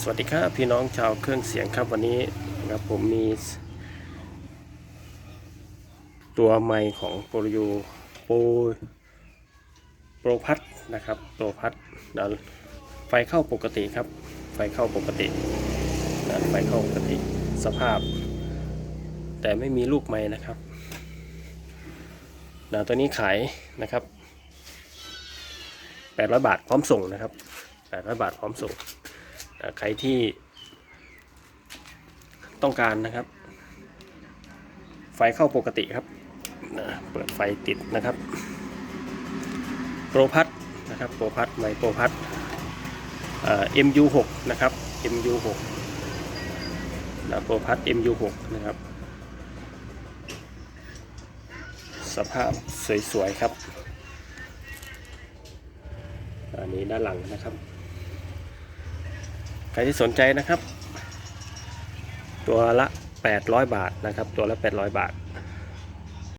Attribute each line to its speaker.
Speaker 1: สวัสดีครับพี่น้องชาวเครื่องเสียงครับวันนี้นะครับผมมี ตัวไมค์ของโปรยูโปรโปรพัดนะครับโปรพัดนะไฟเข้าปกติครับ ไฟเข้าปกตินะไฟเข้าปกติสภาพ แต่ไม่มีลูกไม้นะครับนะตัวนี้ขายนะครับ800บาทพร้อมส่งนะครับ800บาทพร้อมส่ง ใครที่ต้องการนะครับ ไฟเข้าปกติครับ เปิดไฟติดนะครับ โปรพัดนะครับโปรพัดไมโปรพัดเอ่อ MU6 นะครับ MU6 นะโปรพัด MU6 นะครับ สภาพสวยๆครับ อันนี้ด้านหลังนะครับ ครที่สนใจนะครับ ตัวละ 800 บาทนะครับ ตัวละ 800 บาท